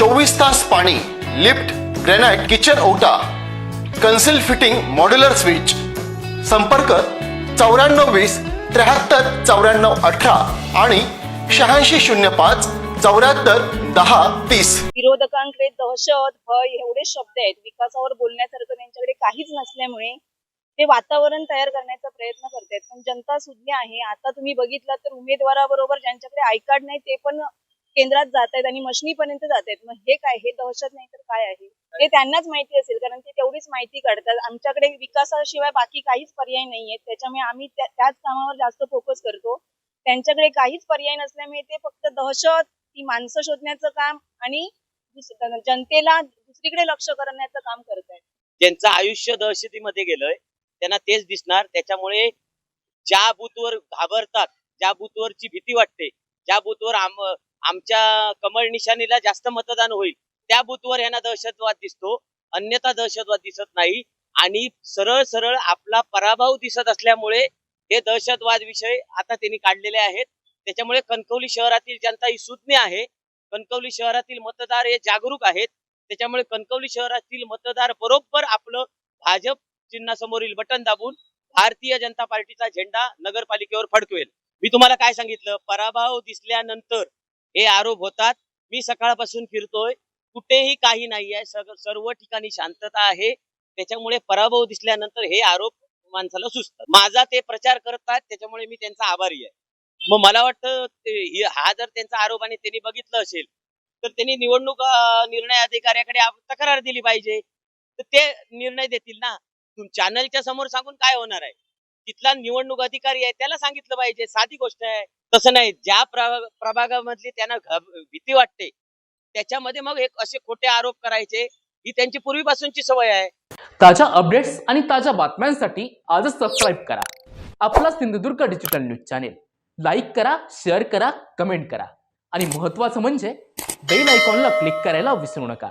चोवीस तास पाणी लिफ्ट ग्रेनाइट किचन ओटा कन्सिल फिटिंग मॉड्युलर स्विच. संपर्क चौऱ्याण्णव वीस त्र्याहत्तर चौऱ्याण्णव अठरा आणि शहाऐंशी शून्य पाच चौऱ्याहत्तर दहा तीस. विरोधकांकडे दहशत भय एवढे शब्द आहेत. विकासावर बोलण्यासारखं त्यांच्याकडे काहीच नसल्यामुळे ते वातावरण तयार करण्याचा प्रयत्न करतायत. पण जनता सुज्ञ आहे. आता तुम्ही बघितलं तर उमेदवाराबरोबर ज्यांच्याकडे आय नाही ते पण केंद्रात जात आहेत आणि मशनीपर्यंत जात आहेत मग हे काय? हे दहशत नाही तर काय आहे? ते त्यांनाच माहिती असेल कारण ते तेवढीच माहिती काढतात. आमच्याकडे विकासाशिवाय बाकी काहीच पर्याय नाहीये त्याच्यामुळे आम्ही त्या- त्याच कामावर जास्त फोकस करतो. त्यांच्याकडे काहीच पर्याय नसल्यामुळे ते फक्त दहशत ती माणसं शोधण्याचं काम आणि जनतेला दुसरीकडे लक्ष करण्याचं काम करत आहेत ज्यांचं आयुष्य दहशतीमध्ये गेलंय त्यांना तेच दिसणार. त्याच्यामुळे ज्या बूथवर घाबरतात ज्या बूथवरची भीती वाटते ज्या बूथवर आम आमच्या कमळ निशाणीला जास्त मतदान होईल. त्या बुथवर यांना दहशतवाद दिसतो. अन्यथा दहशतवाद दिसत नाही. आणि सरळ सरळ आपला पराभव दिसत असल्यामुळे हे दहशतवाद विषय आता त्यांनी काढलेले आहेत. त्याच्यामुळे कणकवली शहरातील जनता ही सुज्ञ आहे. कणकवली शहरातील मतदार हे जागरूक आहेत. त्याच्यामुळे कणकवली शहरातील मतदार बरोबर आपलं भाजप चिन्हासमोरील बटन दाबून भारतीय जनता पार्टीचा झेंडा नगरपालिकेवर फडकवेल. मी तुम्हाला काय सांगितलं? पराभव दिसल्यानंतर हे आरोप होतात. मी सकाळपासून फिरतोय. कुठेही काही नाही आहे सर्व ठिकाणी शांतता आहे. त्याच्यामुळे पराभव दिसल्यानंतर हे आरोप माणसाला सुचतात. माझा ते प्रचार करतात. त्याच्यामुळे मी त्यांचा आभारी आहे. मग मला वाटतं हा जर त्यांचा आरोप आणि त्यांनी बघितलं असेल तर त्यांनी निवडणूक निर्णय अधिकाऱ्याकडे तक्रार दिली पाहिजे. तर ते निर्णय देतील ना. तुम चॅनलच्या समोर सांगून काय होणार आहे? तिथला निवडणूक अधिकारी आहे त्याला सांगितलं पाहिजे साधी गोष्ट आहे. तसं नाही ज्या प्रभागामधली त्यांना भीती वाटते त्याच्यामध्ये मग एक असे खोटे आरोप करायचे ही त्यांची पूर्वीपासूनची सवय आहे. ताज्या अपडेट्स आणि ताज्या बातम्यांसाठी आजच सबस्क्राईब करा. आपला Sindhudurg digital news channel like करा शेअर करा कमेंट करा. आणि महत्त्वाचं म्हणजे बेल आयकॉनला क्लिक करायला विसरू नका.